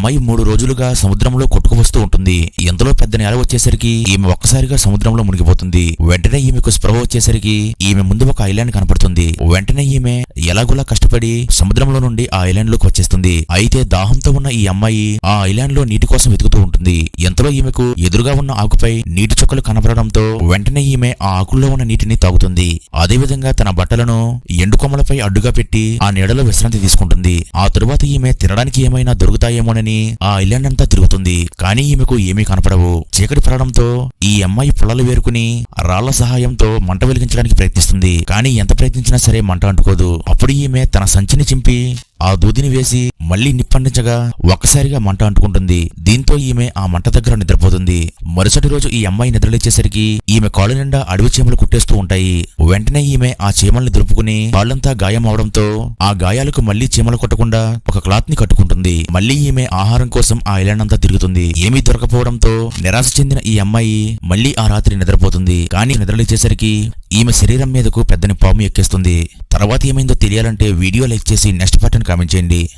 అమ్మాయి మూడు రోజులుగా సముద్రంలో కొట్టుకువస్తూ ఉంటుంది. ఎంతలో పెద్ద నేల వచ్చేసరికి ఈమె ఒక్కసారిగా సముద్రంలో మునిగిపోతుంది. వెంటనే ఈమెకు స్పృహ వచ్చేసరికి ఈమె ముందు ఒక ఐలాండ్ కనపడుతుంది. వెంటనే ఈమె ఎలాగోలా కష్టపడి సముద్రంలో నుండి ఆ ఐలాండ్లోకి వచ్చేస్తుంది. అయితే దాహంతో ఉన్న ఈ అమ్మాయి ఆ ఐలాండ్లో నీటి కోసం వెతుకుతూ ఉంటుంది. ఎంతలో ఈమెకు ఎదురుగా ఉన్న ఆకుపై నీటి చుక్కలు కనపడడంతో వెంటనే ఈమె ఆ ఆకుల్లో ఉన్న నీటిని తాగుతుంది. అదేవిధంగా తన బట్టలను ఎండుకొమ్మలపై అడ్డుగా పెట్టి ఆ నీడలో విశ్రాంతి తీసుకుంటుంది. ఆ తరువాత ఈమె తినడానికి ఏమైనా దొరుకుతాయేమోనని ఆ ఐలాండ్ తిరుగుతుంది. కానీ ఈమెకు ఏమీ కనపడవు. చీకటి పడడంతో ఈ అమ్మాయి పొలాలు వేరుకుని రాళ్ళ సహాయంతో మంట వెలిగించడానికి ప్రయత్నిస్తుంది. కానీ ఎంత ప్రయత్నించినా సరే మంట అంటుకోదు. అప్పుడు ఈమె తన సంచిని చింపి ఆ దూదిని వేసి మళ్ళీ నిప్పండించగా ఒక్కసారిగా మంట అంటుకుంటుంది. దీంతో ఈమె ఆ మంట దగ్గర నిద్రపోతుంది. మరుసటి రోజు ఈ అమ్మాయి నిద్రలేచేసరికి ఈమె కాళ్ళ నిండా అడవి చీమలు కుట్టేస్తూ ఉంటాయి. వెంటనే ఈమె ఆ చీమల్ని దులుపుకుని కాళ్ళంతా గాయం అవడంతో ఆ గాయాలకు మళ్ళీ చీమలు కొట్టకుండా ఒక క్లాత్ని కట్టుకుంటుంది. మళ్ళీ ఈమె ఆహారం కోసం ఆ ఐలాండ్ అంతా తిరుగుతుంది. ఏమీ దొరకపోవడంతో నిరాశ చెందిన ఈ అమ్మాయి మళ్ళీ ఆ రాత్రి నిద్రపోతుంది. కానీ నిద్రలేచేసరికి ఈమె శరీరం మీదకు పెద్దని పాము ఎక్కేస్తుంది. తర్వాత ఏమైందో తెలియాలంటే వీడియో లైక్ చేసి నెక్స్ట్ పార్టీని కామెంట్ చేయండి.